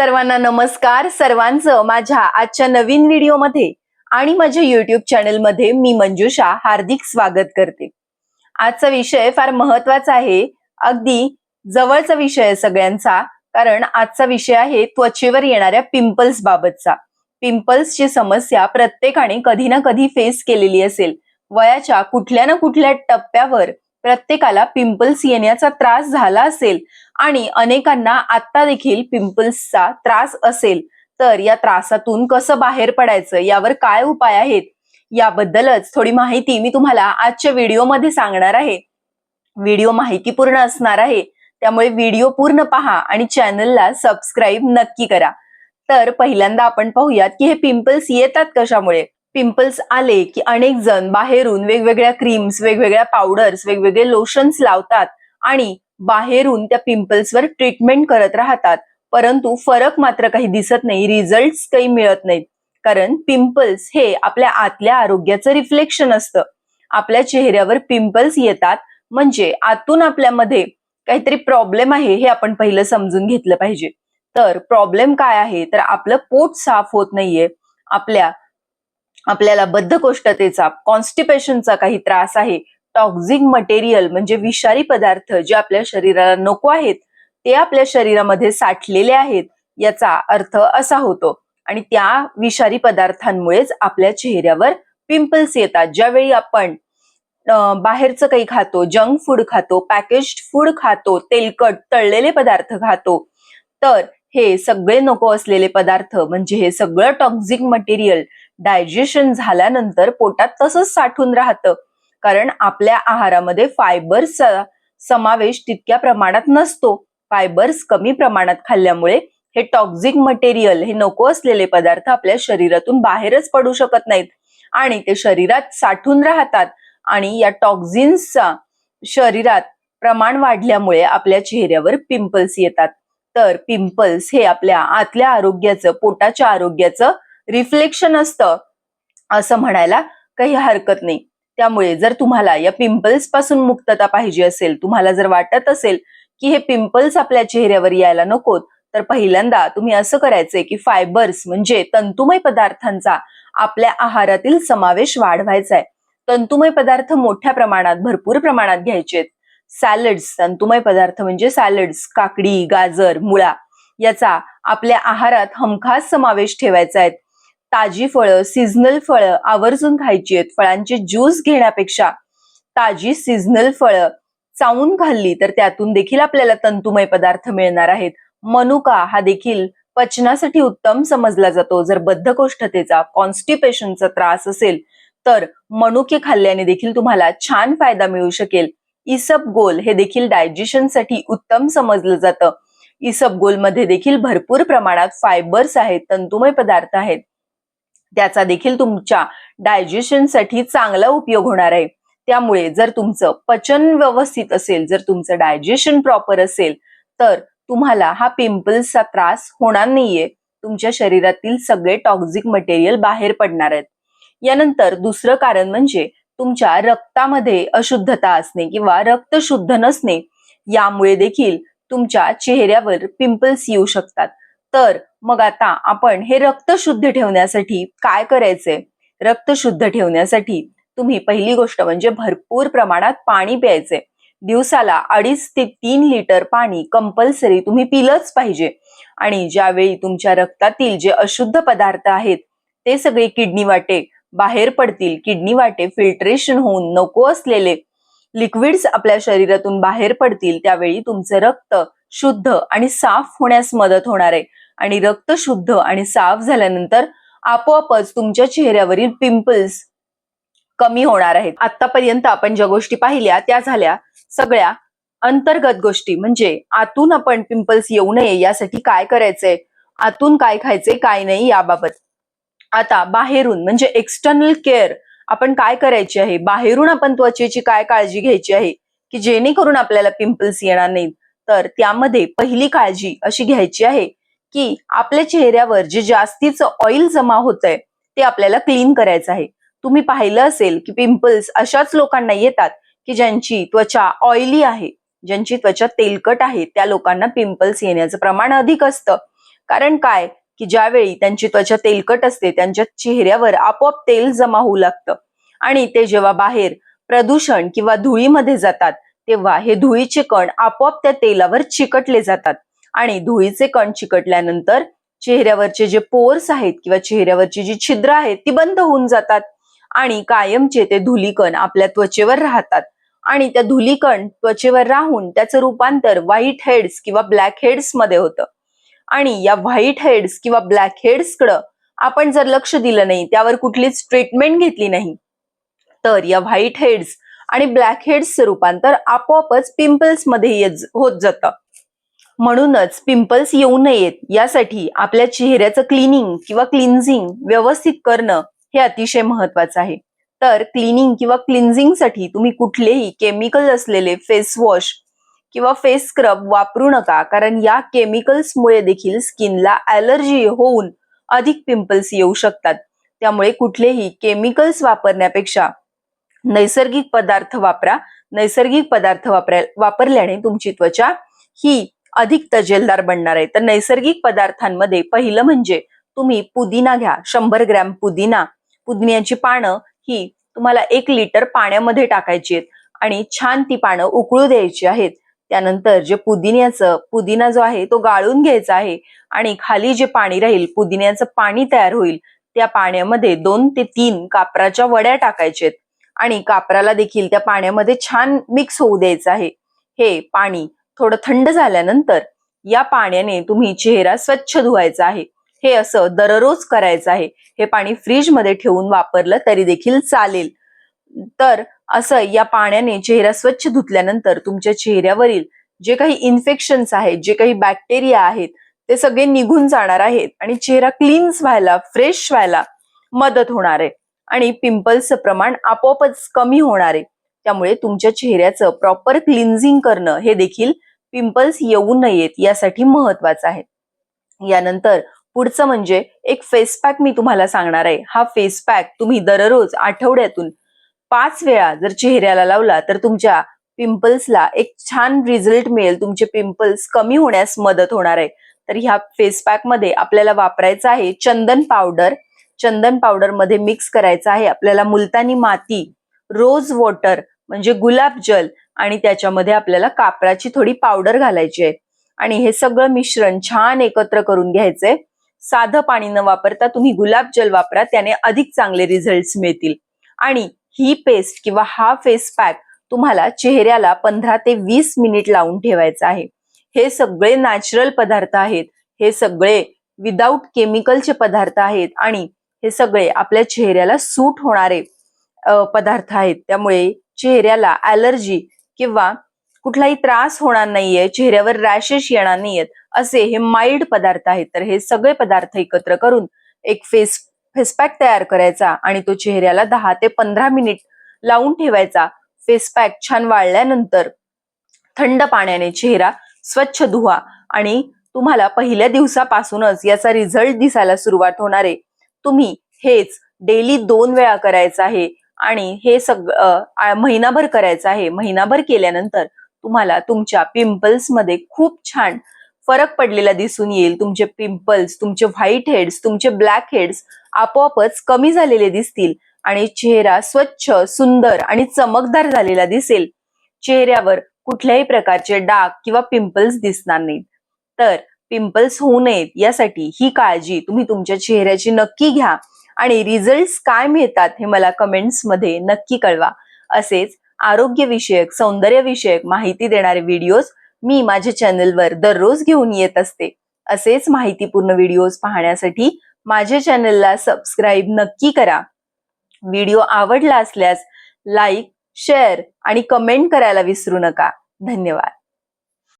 सर्वांना नमस्कार. सर्वांचं माझ्या आजच्या नवीन व्हिडिओमध्ये आणि माझ्या युट्यूब चॅनलमध्ये मी मंजुषा हार्दिक स्वागत करते. आजचा विषय फार महत्त्वाचा आहे. अगदी जवळचा विषय सगळ्यांचा कारण आजचा विषय आहे त्वचेवर येणाऱ्या पिंपल्स बाबतचा. पिंपल्सची समस्या प्रत्येकाने कधी ना कधी फेस केलेली असेल. वयाच्या कुठल्या ना कुठल्या टप्प्यावर प्रत्येकाला पिंपल्स येण्याचा त्रास झाला असेल आणि अनेकांना आता देखील पिंपल्सचा त्रास असेल तर या त्रासातून कसं बाहेर पडायचं? यावर काय उपाय आहेत? याबद्दलच थोडी माहिती मी तुम्हाला आजच्या व्हिडिओमध्ये सांगणार आहे. व्हिडिओ माहितीपूर्ण असणार आहे त्यामुळे व्हिडिओ पूर्ण पहा आणि चॅनलला सबस्क्राईब नक्की करा. तर पहिल्यांदा आपण पाहूयात की हे पिंपल्स येतात कशामुळे? पिंपल्स आले की अनेक जण बाहेरून वेगवेगळ्या क्रीम्स वेगवेगळ्या पावडर्स वेगवेगळे लोशन्स लावतात आणि बाहेरून त्या पिंपल्सवर ट्रीटमेंट करत राहतात. परंतु फरक मात्र काही दिसत नाही रिझल्ट काही मिळत नाहीत. कारण पिंपल्स हे आपल्या आतल्या आरोग्याचं रिफ्लेक्शन असतं. आपल्या चेहऱ्यावर पिंपल्स येतात. म्हणजे आतून आपल्यामध्ये काहीतरी प्रॉब्लेम आहे हे आपण पहिलं समजून घेतलं पाहिजे. तर प्रॉब्लेम काय आहे? तर आपलं पोट साफ होत नाहीये. आपल्या आपल्याला बद्धकोष्ठतेचा कॉन्स्टिपेशनचा काही त्रास आहे. टॉक्झिक मटेरियल म्हणजे विषारी पदार्थ जे आपल्या शरीराला नको आहेत ते आपल्या शरीरामध्ये साठलेले आहेत याचा अर्थ असा होतो. आणि त्या विषारी पदार्थांमुळेच आपल्या चेहऱ्यावर पिंपल्स येतात. ज्यावेळी आपण बाहेरचं काही खातो जंक फूड खातो पॅकेज्ड फूड खातो तेलकट तळलेले पदार्थ खातो तर हे सगळे नको असलेले पदार्थ म्हणजे हे सगळं टॉक्झिक मटेरियल डायजेशन झाल्यानंतर पोटात तसंच साठून राहतं. कारण आपल्या आहारामध्ये फायबर्सचा समावेश तितक्या प्रमाणात नसतो. फायबर्स कमी प्रमाणात खाल्ल्यामुळे हे टॉक्झिक मटेरियल हे नको असलेले पदार्थ आपल्या शरीरातून बाहेरच पडू शकत नाहीत. आणि ते शरीरात साठून राहतात. आणि या टॉक्झिन्सचा शरीरात प्रमाण वाढल्यामुळे आपल्या चेहऱ्यावर पिंपल्स येतात. तर पिंपल्स हे आपल्या आतल्या आरोग्याचं पोटाच्या आरोग्याचं रिफ्लेक्शन असतं असं म्हणायला काही हरकत नाही. त्यामुळे जर तुम्हाला या पिंपल्सपासून मुक्तता पाहिजे असेल तुम्हाला जर वाटत असेल की हे पिंपल्स आपल्या चेहऱ्यावर यायला नकोत तर पहिल्यांदा तुम्ही असं करायचंय की फायबर्स म्हणजे तंतुमय पदार्थांचा आपल्या आहारातील समावेश वाढवायचा आहे तंतुमय पदार्थ मोठ्या प्रमाणात भरपूर प्रमाणात घ्यायचे सॅलड्स तंतुमय पदार्थ म्हणजे सॅलड्स काकडी गाजर मुळा याचा आपल्या आहारात हमखास समावेश ठेवायचा आहे ताजी फळं सीझनल फळं आवर्जून खायची आहेत. फळांचे ज्यूस घेण्यापेक्षा ताजी सीझनल फळं चावून खाल्ली तर त्यातून देखील आपल्याला तंतुमय पदार्थ मिळणार आहेत. मनुका हा देखील पचनासाठी उत्तम समजला जातो. जर बद्धकोष्ठतेचा कॉन्स्टिपेशनचा त्रास असेल तर मनुके खाल्ल्याने देखील तुम्हाला छान फायदा मिळू शकेल. इसबगोल हे देखील डायजेशनसाठी उत्तम समजलं जातं. इसबगोलमध्ये देखील भरपूर प्रमाणात फायबर्स आहेत तंतुमय पदार्थ आहेत. त्याचा देखील तुमच्या डायजेशनसाठी चांगला उपयोग होणार आहे. त्यामुळे जर तुमचं पचन व्यवस्थित असेल जर तुमचं डायजेशन प्रॉपर असेल तर तुम्हाला हा पिंपल्सचा त्रास होणार नाहीये. तुमच्या शरीरातील सगळे टॉक्झिक मटेरियल बाहेर पडणार आहेत. यानंतर दुसरं कारण म्हणजे तुमच्या रक्तामध्ये अशुद्धता असणे किंवा रक्त शुद्ध नसणे यामुळे देखील तुमच्या चेहऱ्यावर पिंपल्स येऊ शकतात. तर मग आता आपण हे रक्त शुद्ध ठेवण्यासाठी काय करायचंय? रक्त शुद्ध ठेवण्यासाठी तुम्ही पहिली गोष्ट म्हणजे भरपूर प्रमाणात पाणी प्यायचंय. दिवसाला अडीच ते तीन लिटर पाणी कंपल्सरी तुम्ही पिलंच पाहिजे. आणि ज्यावेळी तुमच्या रक्तातील जे अशुद्ध पदार्थ आहेत ते सगळे किडनी वाटे बाहेर पडतील. किडनी वाटे फिल्ट्रेशन होऊन नको असलेले लिक्विड्स आपल्या शरीरातून बाहेर पडतील. त्यावेळी तुमचं रक्त शुद्ध आणि साफ होण्यास मदत होणार आहे. आणि रक्त शुद्ध आणि साफ झाल्यानंतर आपोआपच तुमच्या चेहऱ्यावरील पिंपल्स कमी होणार आहेत. आतापर्यंत आपण ज्या गोष्टी पाहिल्या त्या झाल्या सगळ्या अंतर्गत गोष्टी. म्हणजे आतून आपण पिंपल्स येऊ नये यासाठी काय करायचंय आतून काय खायचंय काय नाही याबाबत. आता बाहेरून म्हणजे एक्सटर्नल केअर आपण काय करायची आहे? बाहेरून आपण त्वचेची काय काळजी घ्यायची आहे? की जेणेकरून आपल्याला पिंपल्स येणार नाहीत? तर त्यामध्ये पहिली काळजी अशी घ्यायची आहे की आपल्या चेहऱ्यावर जे जास्तीचं ऑइल जमा होत आहे ते आपल्याला क्लीन करायचं आहे. तुम्ही पाहिलं असेल की पिंपल्स अशाच लोकांना येतात की ज्यांची त्वचा ऑइली आहे ज्यांची त्वचा तेलकट आहे त्या लोकांना पिंपल्स येण्याचं प्रमाण अधिक असतं. कारण काय? की ज्यावेळी त्यांची त्वचा तेलकट असते त्यांच्या चेहऱ्यावर आपोआप तेल जमा होऊ लागतं. आणि ते जेव्हा बाहेर प्रदूषण किंवा धुळीमध्ये जातात तेव्हा हे धुळीचे कण आपोआप त्या तेलावर चिकटले जातात. आणि धुळीचे कण चिकटल्यानंतर चेहऱ्यावरचे जे पोर्स आहेत किंवा चेहऱ्यावरची जी छिद्र आहेत ती बंद होऊन जातात. आणि कायमचे ते धुलीकण आपल्या त्वचेवर राहतात. आणि त्या धुलीकण त्वचेवर राहून त्याचं रूपांतर व्हाईट हेड्स किंवा ब्लॅक हेड्समध्ये होतं. आणि या व्हाईट हेड्स किंवा ब्लॅक हेड्स कडं आपण जर लक्ष दिलं नाही त्यावर कुठलीच ट्रीटमेंट घेतली नाही तर या व्हाईट हेड्स आणि ब्लॅक हेड्सचं रूपांतर आपोआपच पिंपल्समध्ये येत- होत जातं. म्हणूनच पिंपल्स येऊ नयेत. यासाठी आपल्या चेहऱ्याचं क्लिनिंग किंवा क्लिन्झिंग व्यवस्थित करणं हे अतिशय महत्वाचं आहे. तर क्लिनिंग किंवा क्लिन्झिंगसाठी तुम्ही कुठलेही केमिकल असलेले फेस वॉश किंवा फेस स्क्रब वापरू नका कारण या केमिकल्समुळे देखील स्किनला ॲलर्जी होऊन अधिक पिंपल्स येऊ शकतात. त्यामुळे कुठलेही केमिकल्स वापरण्यापेक्षा नैसर्गिक पदार्थ वापरा. नैसर्गिक पदार्थ वापरा वापरल्याने तुमची त्वचा ही अधिक तजेलदार बनणार आहे. तर नैसर्गिक पदार्थांमध्ये पहिलं म्हणजे तुम्ही पुदिना घ्या. शंभर ग्रॅम पुदिना. पुदिन्याची पानं ही तुम्हाला एक लिटर पाण्यामध्ये टाकायची आहेत आणि छान ती पानं उकळू द्यायची आहेत. त्यानंतर जे पुदिन्याचं पुदिना जो आहे तो गाळून घ्यायचा आहे आणि खाली जे पाणी राहील पुदिन्याचं पाणी तयार होईल त्या पाण्यामध्ये दोन ते तीन कापराच्या वड्या टाकायचे आहेत आणि कापराला देखील त्या पाण्यामध्ये छान मिक्स होऊ द्यायचं आहे. हे पाणी थोडं थंड झाल्यानंतर या पाण्याने तुम्ही चेहरा स्वच्छ धुवायचा आहे. हे असं दररोज करायचं आहे. हे पाणी फ्रीजमध्ये ठेवून वापरलं तरी देखील चालेल. तर असं या पाण्याने चेहरा स्वच्छ धुतल्यानंतर तुमच्या चेहऱ्यावरील जे काही इन्फेक्शन्स आहेत जे काही बॅक्टेरिया आहेत ते सगळे निघून जाणार आहेत आणि चेहरा क्लीन्स व्हायला फ्रेश व्हायला मदत होणार आहे. आणि पिंपल्सचं प्रमाण आपोआपच कमी होणार आहे. त्यामुळे तुमच्या चेहऱ्याचं प्रॉपर क्लिन्झिंग करणं हे देखील पिंपल्स येऊ नयेत यासाठी महत्वाचं आहे. यानंतर पुढचं म्हणजे एक फेस पॅक मी तुम्हाला सांगणार आहे. हा फेस पॅक तुम्ही दररोज आठवड्यातून पाच वेळा जर चेहऱ्याला लावला तर तुमच्या पिंपल्सला एक छान रिझल्ट मिळेल. तुमचे पिंपल्स कमी होण्यास मदत होणार आहे. तर ह्या फेस पॅकमध्ये आपल्याला वापरायचं आहे चंदन पावडर चंदन पावडरमध्ये मिक्स करायचं आहे. आपल्याला मुलतानी माती रोज वॉटर म्हणजे गुलाब जल आणि त्याच्यामध्ये आपल्याला कापराची थोडी पावडर घालायची आहे. आणि हे सगळं मिश्रण छान एकत्र करून घ्यायचंय. साधं पाणी न वापरता तुम्ही गुलाब जल वापरा त्याने अधिक चांगले रिझल्ट मिळतील. आणि ही पेस्ट किंवा हा फेस पॅक तुम्हाला चेहऱ्याला पंधरा ते वीस मिनिट लावून ठेवायचं आहे. हे सगळे नॅचरल पदार्थ आहेत. हे सगळे विदाऊट केमिकलचे पदार्थ आहेत. आणि हे सगळे आपल्या चेहऱ्याला सूट होणारे पदार्थ आहेत. त्यामुळे चेहऱ्याला ॲलर्जी किंवा कुठलाही त्रास होणार नाहीये चेहऱ्यावर रॅशेस येणार नाहीयेत असे हे माइल्ड पदार्थ आहेत. तर हे सगळे पदार्थ एकत्र करून एक फेस फेस पॅक तयार करायचा आणि तो चेहऱ्याला दहा ते पंधरा मिनिट लावून ठेवायचा. फेस पॅक छान वाळल्यानंतर थंड पाण्याने चेहरा स्वच्छ धुवा आणि तुम्हाला पहिल्या दिवसापासूनच याचा रिझल्ट दिसायला सुरुवात होणार आहे. तुम्ही हेच डेली दोन वेळा करायचं आहे. आणि हे सगळं महिनाभर करायचं आहे. महिनाभर केल्यानंतर तुम्हाला तुमच्या पिंपल्समध्ये खूप छान फरक पडलेला दिसून येईल. तुमचे पिंपल्स तुमचे व्हाईट हेड्स तुमचे ब्लॅक हेड्स आपोआपच कमी झालेले दिसतील आणि चेहरा स्वच्छ सुंदर आणि चमकदार झालेला दिसेल. चेहऱ्यावर कुठल्याही प्रकारचे डाग किंवा पिंपल्स दिसणार नाहीत. तर पिंपल्स होऊ नयेत. यासाठी ही काळजी तुम्ही तुमच्या चेहऱ्याची नक्की घ्या. आणि रिझल्ट काय मिळतात हे मला कमेंट्समध्ये नक्की कळवा. असेच आरोग्यविषयक सौंदर्यविषयक माहिती देणारे व्हिडिओज मी माझ्या चॅनलवर दररोज घेऊन येत असते. असेच माहितीपूर्ण व्हिडिओज पाहण्यासाठी माझ्या चॅनलला सबस्क्राईब नक्की करा. व्हिडिओ आवडला असल्यास लाईक शेअर आणि कमेंट करायला विसरू नका. धन्यवाद.